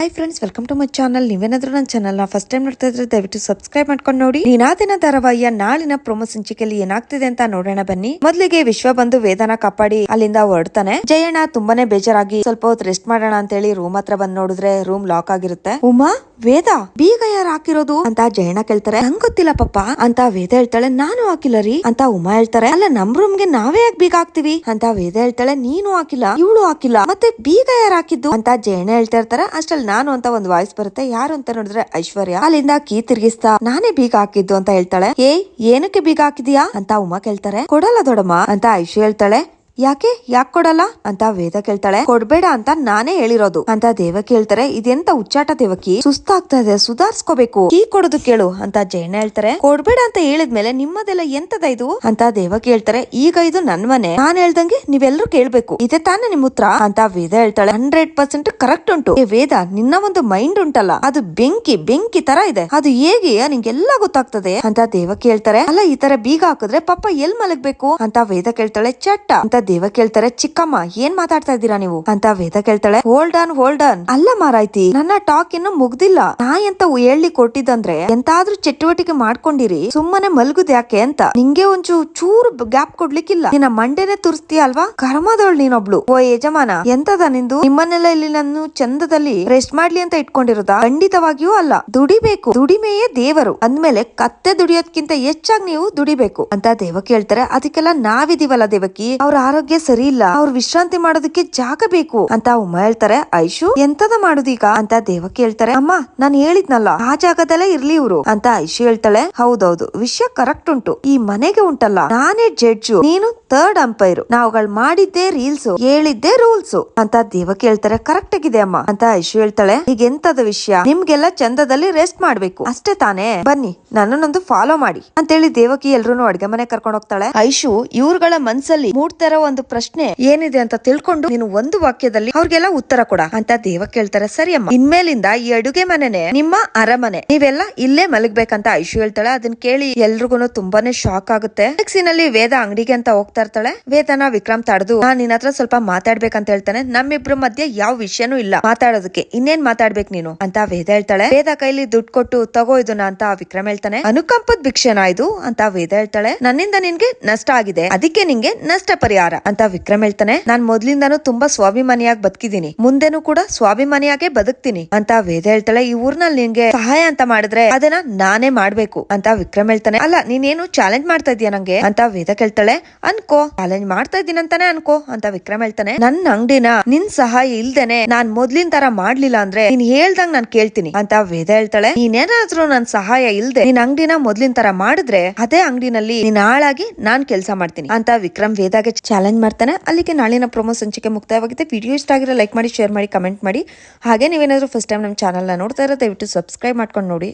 Hi friends welcome to my channel ನೀವೇನಾದ್ರೂ ನನ್ನ ಚಾನಲ್ನ ಫಸ್ಟ್ ಟೈಮ್ ನೋಡ್ತಾ ಇದ್ರೆ ದಯವಿಟ್ಟು ಸಬ್ಸ್ಕ್ರೈಬ್ ಮಾಡ್ಕೊಂಡು ನೋಡಿ. ನೀನಾದಿನ ಧಾರಾವಾಹಿಯ ನಾಳಿನ ಪ್ರೊಮೋ ಸಂಚಿಕೆಯಲ್ಲಿ ಏನಾಗ್ತಿದೆ ಅಂತ ನೋಡೋಣ ಬನ್ನಿ. ಮೊದಲಿಗೆ ವಿಶ್ವ ಬಂದು ವೇದನ ಕಾಪಾಡಿ ಅಲ್ಲಿಂದ ಹೊರಡ್ತಾನೆ. ಜಯಣ್ಣ ತುಂಬಾನೇ ಬೇಜಾರಾಗಿ ಸ್ವಲ್ಪ ಹೊತ್ತು ರೆಸ್ಟ್ ಮಾಡೋಣ ಅಂತ ಹೇಳಿ ರೂಮ್ ಹತ್ರ ಬಂದ್ ನೋಡಿದ್ರೆ ರೂಮ್ ಲಾಕ್ ಆಗಿರುತ್ತೆ. ಉಮಾ? ವೇದ ಬೀಗ ಯಾರು ಹಾಕಿರೋದು ಅಂತ ಜಯಣ್ಣ ಕೇಳ್ತಾರೆ. ನಂಗ್ ಗೊತ್ತಿಲ್ಲ ಪಪ್ಪ. ಅಂತ ವೇದ ಹೇಳ್ತಾಳೆ, ನಾನು ಹಾಕಿಲ್ಲ ರೀ ಅಂತ ಉಮಾ ಹೇಳ್ತಾರೆ. ಅಲ್ಲ, ನಮ್ ರೂಮ್ಗೆ ನಾವೇ ಯಾಕೆ ಬೀಗ ಹಾಕ್ತಿವಿ ಅಂತ ವೇದ ಹೇಳ್ತಾಳೆ, ನೀನು ಹಾಕಿಲ್ಲ, ಇವಳು ಹಾಕಿಲ್ಲ. ಮತ್ತೆ ಬೀಗ ಯಾರು ಹಾಕಿದ್ದು ಅಂತ ಜಯಣ್ಣ ಹೇಳ್ತಾ ಇರ್ತಾರೆ. ಅಷ್ಟಲ್ಲಿ ನಾನು ಅಂತ ಒಂದು ವಾಯ್ಸ್ ಬರುತ್ತೆ. ಯಾರು ಅಂತ ನೋಡಿದ್ರೆ ಐಶ್ವರ್ಯ. ಅಲ್ಲಿಂದ ಕೀ ತಿರ್ಗಿಸ್ತಾ, ನಾನೇ ಬೀಗ ಹಾಕಿದ್ದು ಅಂತ ಹೇಳ್ತಾಳೆ. ಏಯ್, ಏನಕ್ಕೆ ಬೀಗ ಹಾಕಿದ್ಯಾ ಅಂತ ಉಮಾ ಕೇಳ್ತಾರೆ. ಕೊಡಲ್ಲ ದೊಡಮ್ಮ ಅಂತ ಐಶ್ವರ್ಯ ಹೇಳ್ತಾಳೆ. ಯಾಕೆ, ಯಾಕ್ ಕೊಡಲ್ಲ ಅಂತ ವೇದ ಕೇಳ್ತಾಳೆ. ಕೊಡ್ಬೇಡ ಅಂತ ನಾನೇ ಹೇಳಿರೋದು. ಅಂತ ದೇವಕಿ ಹೇಳ್ತಾರೆ ಇದೆಂತ ಉಚ್ಚಾಟ ದೇವಕಿ? ಸುಸ್ತಾಗ್ತಾ ಇದೆ ಸುಧಾರ್ಸ್ಕೋಬೇಕು. ಕೀ ಕೊಡೋದು ಕೇಳು ಅಂತ ಜಯಣ್ಣ ಹೇಳ್ತಾರೆ. ಕೊಡ್ಬೇಡ ಅಂತ ಹೇಳಿದ್ಮೇಲೆ ನಿಮ್ಮದೆಲ್ಲ ಎಂತದ ಇದು? ಅಂತ ದೇವಕಿ ಹೇಳ್ತಾರೆ ಈಗ ಇದು ನನ್ ಮನೆ. ನಾನ್ ಹೇಳ್ದಂಗೆ ನೀವೆಲ್ಲರೂ ಕೇಳ್ಬೇಕು. ಇದೆ ತಾನೇ ನಿಮ್ ಉತ್ತರ ಅಂತ ವೇದ ಹೇಳ್ತಾಳೆ. ಹಂಡ್ರೆಡ್ ಪರ್ಸೆಂಟ್ ಕರೆಕ್ಟ್ ಉಂಟು. ಏ ವೇದ, ನಿನ್ನ ಒಂದು ಮೈಂಡ್ ಉಂಟಲ್ಲ. ಅದು ಬೆಂಕಿ ಬೆಂಕಿ ತರ ಇದೆ. ಅದು ಹೇಗೆ? ನಿಂಗೆಲ್ಲ ಗೊತ್ತಾಗ್ತದೆ. ಅಂತ ದೇವಕಿ ಹೇಳ್ತಾರೆ ಅಲ್ಲ, ಈ ತರ ಬೀಗ ಹಾಕಿದ್ರೆ ಪಾಪ ಎಲ್ ಮಲಗ್ಬೇಕು? ಅಂತ ವೇದ ಕೇಳ್ತಾಳೆ. ಚಟ್ಟ. ಅಂತ ದೇವ ಕೇಳ್ತಾರೆ, ಚಿಕ್ಕಮ್ಮ, ಏನ್ ಮಾತಾಡ್ತಾ ಇದ್ದೀರಾ ನೀವು? ಅಂತ ವೇದ ಕೇಳ್ತಾಳೆ ಹೋಲ್ಡ್ ಆನ್ ಹೋಲ್ಡ್ ಆನ್ ಅಲ್ಲ ಮಾರಾಯ್ತಿ, ನನ್ನ ಟಾಕ್ ಇನ್ನು ಮುಗ್ದಿಲ್ಲ. ನಾ ಎಂತ ಹೇಳಿ ಕೊಟ್ಟಿದ್ದಂದ್ರೆ ಎಂತಾದ್ರೂ ಚಟುವಟಿಕೆ ಮಾಡ್ಕೊಂಡಿರಿ, ಸುಮ್ಮನೆ ಮಲ್ಗುದ್ ಯಾಕೆ ಅಂತ. ನಿಂಗೆ ಒಂಚೂ ಚೂರು ಗ್ಯಾಪ್ ಕೊಡ್ಲಿಕ್ಕಿಲ್ಲ. ನಿನ್ನ ಮಂಡೆನೆ ತುರ್ಸ್ತೀಯ ಅಲ್ವಾ? ಕರ್ಮದವಳು ನೀನೊಬ್ಳು. ಓ ಯಜಮಾನ ಎಂತದ ನಿಂದು? ನಿಮ್ಮನ್ನೆಲ್ಲ ಇಲ್ಲಿ ನಾನು ಚಂದದಲ್ಲಿ ರೆಸ್ಟ್ ಮಾಡ್ಲಿ ಅಂತ ಇಟ್ಕೊಂಡಿರೋದಾ? ಖಂಡಿತವಾಗಿಯೂ ಅಲ್ಲ. ದುಡಿಬೇಕು. ದುಡಿಮೆಯೇ ದೇವರು. ಅಂದ್ಮೇಲೆ ಕತ್ತೆ ದುಡಿಯೋದ್ಕಿಂತ ಹೆಚ್ಚಾಗಿ ನೀವು ದುಡಿಬೇಕು ಅಂತ ದೇವ ಕೇಳ್ತಾರೆ. ಅದಕ್ಕೆಲ್ಲ ನಾವಿದೀವಲ್ಲ ದೇವಕಿ. ಅವ್ರ ಆರೋಗ್ಯ ಸರಿ ಇಲ್ಲ. ಅವ್ರು ವಿಶ್ರಾಂತಿ ಮಾಡೋದಕ್ಕೆ ಜಾಗ ಬೇಕು ಅಂತ ಉಮ್ಮ ಹೇಳ್ತಾರೆ. ಐಶು ಎಂತದ ಮಾಡುದೀಗ ಅಂತ ದೇವ ಕೇಳ್ತಾರೆ. ಅಮ್ಮ, ನಾನು ಹೇಳಿದ್ನಲ್ಲ, ಆ ಜಾಗದಲ್ಲೇ ಇರ್ಲಿ ಇವ್ರು ಅಂತ ಐಶು ಹೇಳ್ತಾಳೆ. ಹೌದೌದು, ವಿಷಯ ಕರೆಕ್ಟ್ ಉಂಟು. ಈ ಮನೆಗೆ ಉಂಟಲ್ಲ, ನಾನೇ ಜಡ್ಜ್ ನೀನು ಥರ್ಡ್ ಅಂಪೈರ್ ನಾವುಗಳು ಮಾಡಿದ್ದೆ ರೀಲ್ಸ್ ಹೇಳಿದ್ದೆ ರೂಲ್ಸ್ ಅಂತ ದೇವ ಕೇಳ್ತಾರೆ. ಕರೆಕ್ಟ್ ಆಗಿದೆ ಅಮ್ಮ ಅಂತ ಐಶು ಹೇಳ್ತಾಳೆ. ಈಗ ಎಂತದ ವಿಷಯ? ನಿಮ್ಗೆಲ್ಲ ಚಂದದಲ್ಲಿ ರೆಸ್ಟ್ ಮಾಡ್ಬೇಕು. ಅಷ್ಟೇ ತಾನೇ. ಬನ್ನಿ, ನನ್ನನ್ನೊಂದು ಫಾಲೋ ಮಾಡಿ. ಅಂತೇಳಿ ದೇವಕಿ ಎಲ್ರು ಅಡ್ಗೆ ಮನೆ ಕರ್ಕೊಂಡು ಹೋಗ್ತಾಳೆ. ಐಶು, ಇವ್ರಗಳ ಮನ್ಸಲ್ಲಿ ಮೂಡ್ತಾ ಇರೋ ಒಂದು ಪ್ರಶ್ನೆ ಏನಿದೆ ಅಂತ ತಿಳ್ಕೊಂಡು ನೀನು ಒಂದು ವಾಕ್ಯದಲ್ಲಿ ಅವ್ರಿಗೆಲ್ಲ ಉತ್ತರ ಕೊಡ ಅಂತ ದೇವ ಹೇಳ್ತಾರೆ ಸರಿ ಅಮ್ಮ ಇನ್ಮೇಲಿಂದ ಈ ಅಡುಗೆ ಮನೆನೆ ನಿಮ್ಮ ಅರಮನೆ. ನೀವೆಲ್ಲ ಇಲ್ಲೇ ಮಲಗ್ಬೇಕಂತ ಐಶು ಹೇಳ್ತಾಳೆ. ಅದನ್ನ ಕೇಳಿ ಎಲ್ರಿಗೂ ತುಂಬಾನೇ ಶಾಕ್ ಆಗುತ್ತೆ. ನಲ್ಲಿ ವೇದ ಅಂಗಡಿಗೆ ಅಂತ ಹೋಗ್ತಾ ಇರ್ತಾಳೆ. ವೇದನ ವಿಕ್ರಮ್ ತಡೆದು, ನಾನ್ ನಿನ್ನ ಹತ್ರ ಸ್ವಲ್ಪ ಮಾತಾಡ್ಬೇಕಂತ ಹೇಳ್ತಾನೆ. ನಮ್ಮಿಬ್ರ ಮಧ್ಯೆ ಯಾವ ವಿಷಯನೂ ಇಲ್ಲ. ಮಾತಾಡೋದಕ್ಕೆ ಇನ್ನೇನ್ ಮಾತಾಡ್ಬೇಕು ನೀನು? ಅಂತ ವೇದ ಹೇಳ್ತಾಳೆ. ವೇದ ಕೈಲಿ ದುಡ್ಡು ಕೊಟ್ಟು ತಗೋ ಇದನ್ನ ಅಂತ ವಿಕ್ರಮ್ ಹೇಳ್ತಾನೆ. ಅನುಕಂಪದ ಭಿಕ್ಷೆನಾ ಇದು ಅಂತ ವೇದ ಹೇಳ್ತಾಳೆ. ನನ್ನಿಂದ ನಿನ್ಗೆ ನಷ್ಟ ಆಗಿದೆ. ಅದಕ್ಕೆ ನಿಂಗೆ ನಷ್ಟ ಪರಿಹಾರ. ಅಂತ ವಿಕ್ರಮ್ ಹೇಳ್ತಾನೆ. ನಾನ್ ಮೊದ್ಲಿಂದಾನು ತುಂಬಾ ಸ್ವಾಭಿಮಾನಿಯಾಗಿ ಬದುಕಿದೀನಿ. ಮುಂದೆನೂ ಕೂಡ ಸ್ವಾಭಿಮಾನಿಯಾಗೆ ಬದುಕ್ತೀನಿ ಅಂತ ವೇದ ಹೇಳ್ತಾಳೆ. ಈ ಊರ್ನಲ್ಲಿ ನಿಂಗೆ ಸಹಾಯ ಅಂತ ಮಾಡಿದ್ರೆ ಅದನ್ನ ನಾನೇ ಮಾಡ್ಬೇಕು ಅಂತ ವಿಕ್ರಮ್ ಹೇಳ್ತಾನೆ. ಅಲ್ಲ, ನೀನೇನು ಚಾಲೆಂಜ್ ಮಾಡ್ತಾ ಇದೀಯ ನಂಗೆ? ಅಂತ ವೇದ ಕೇಳ್ತಾಳೆ. ಅನ್ಕೋ ಚಾಲೆಂಜ್ ಮಾಡ್ತಾ ಇದ್ದೀನಿ ಅಂತಾನೆ ಅನ್ಕೋ ಅಂತ ವಿಕ್ರಮ್ ಹೇಳ್ತಾನೆ. ನನ್ನ ಅಂಗಡಿನ ನಿನ್ ಸಹಾಯ ಇಲ್ದೇನೆ ನಾನ್ ಮೊದ್ಲಿನ ತರ ಮಾಡ್ಲಿಲ್ಲ ಅಂದ್ರೆ ನೀನ್ ಹೇಳ್ದಂಗ್ ನಾನ್ ಕೇಳ್ತೀನಿ ಅಂತ ವೇದ ಹೇಳ್ತಾಳೆ. ನೀನೇನಾದ್ರೂ ನನ್ ಸಹಾಯ ಇಲ್ದೆ ನಿನ್ ಅಂಗಡಿನ ಮೊದ್ಲಿನ ತರ ಮಾಡಿದ್ರೆ ಅದೇ ಅಂಗಡಿನಲ್ಲಿ ನೀನ್ ಹಾಳಾಗಿ ನಾನ್ ಕೆಲಸ ಮಾಡ್ತೀನಿ ಅಂತ ವಿಕ್ರಮ್ ವೇದಾಗೆ ಚಾಲೆಂಜ್ ಮಾಡ್ತಾನೆ. ಅಲ್ಲಿಗೆ ನಾಳಿನ ಪ್ರೊಮೋ ಸಂಚಿಕೆ ಮುಕ್ತಾಯವಾಗಿದೆ ವಿಡಿಯೋ ಇಷ್ಟ ಆಗಿರೋ ಲೈಕ್ ಮಾಡಿ ಶೇರ್ ಮಾಡಿ ಕಮೆಂಟ್ ಮಾಡಿ. ಹಾಗೆ ನೀವೇನಾದರೂ ಫಸ್ಟ್ ಟೈಮ್ ನಮ್ಮ ಚಾನಲ್ನ ನೋಡ್ತಾ ಇರೋ ದಯವಿಟ್ಟು ಸಬ್ಸ್ಕ್ರೈಬ್ ಮಾಡ್ಕೊಂಡು ನೋಡಿ.